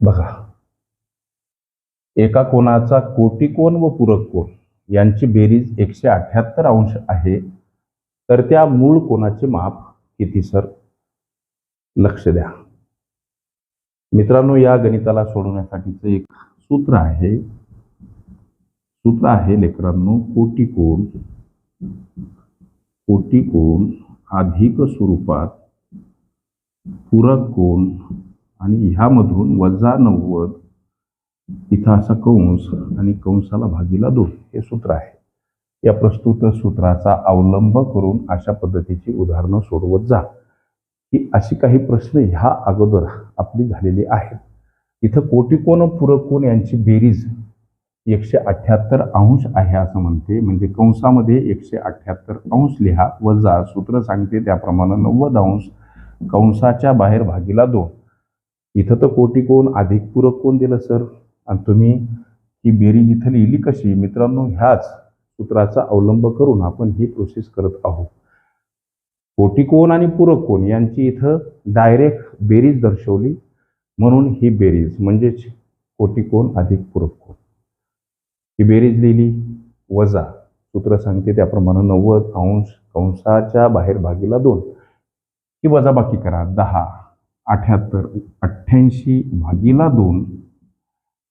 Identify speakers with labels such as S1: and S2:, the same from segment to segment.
S1: बघा. एका कोणाचा कोटिकोन व पूरक कोण यांची बेरीज एकशे अठ्याहत्तर अंश आहे तर त्या मूळ कोणाचे माप किती सर? लक्ष द्या. मित्रांनो या गणिताला सोडवण्यासाठीचं एक सूत्र आहे. सूत्र आहे लेकरांनो कोटिकोण कोटिकोण अधिक स्वरूपात पूरक कोण आणि ह्यामधून वजा नव्वद इथं असा कंस आणि कंसाला भागीला दोन हे सूत्र आहे. या प्रस्तुत सूत्राचा अवलंब करून अशा पद्धतीची उदाहरणं सोडवत जा. ही अशी काही प्रश्न ह्या अगोदर आपली झालेली आहेत. इथं कोटिकोण पुरकोन यांची बेरीज एकशे अठ्ठ्याहत्तर अंश आहे असं म्हणते. म्हणजे कंसामध्ये एकशे अठ्ठ्याहत्तर अंश लिहा वजा सूत्र सांगते त्याप्रमाणे नव्वद अंश कंसाच्या बाहेर भागीला दोन. इथं तर कोटिकोण अधिक पूरक कोण दिलं सर? आणि तुम्ही ही बेरीज इथं लिहिली कशी? मित्रांनो ह्याच सूत्राचा अवलंब करून आपण ही प्रोसेस करत आहोत. कोटिकोण आणि पूरक कोण यांची इथं डायरेक्ट बेरीज दर्शवली. म्हणून ही बेरीज म्हणजेच कोटिकोण अधिक पूरक कोण. ही बेरीज लिहिली. वजा. सूत्र सांगते त्याप्रमाणे नव्वद अंश कंसाच्या बाहेर भागीला दोन. ही वजाबाकी करा. दहा. अठ्याहत्तर अठ्ठ्याऐंशी भागीला दोन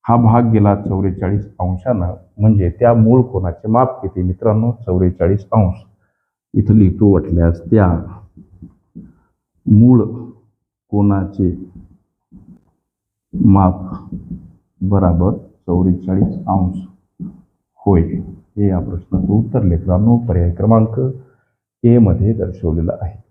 S1: हा भाग गेला चौवेचाळीस अंशानं. म्हणजे त्या मूळ कोणाचे माप किती? मित्रांनो चौवेचाळीस अंश. इथं लिहितो वाटल्यास त्या मूळ कोणाचे माप बराबर चौवेचाळीस अंश होय. हे या प्रश्नाचं उत्तर लेकरांनो पर्याय क्रमांक ए मध्ये दर्शवलेलं आहे.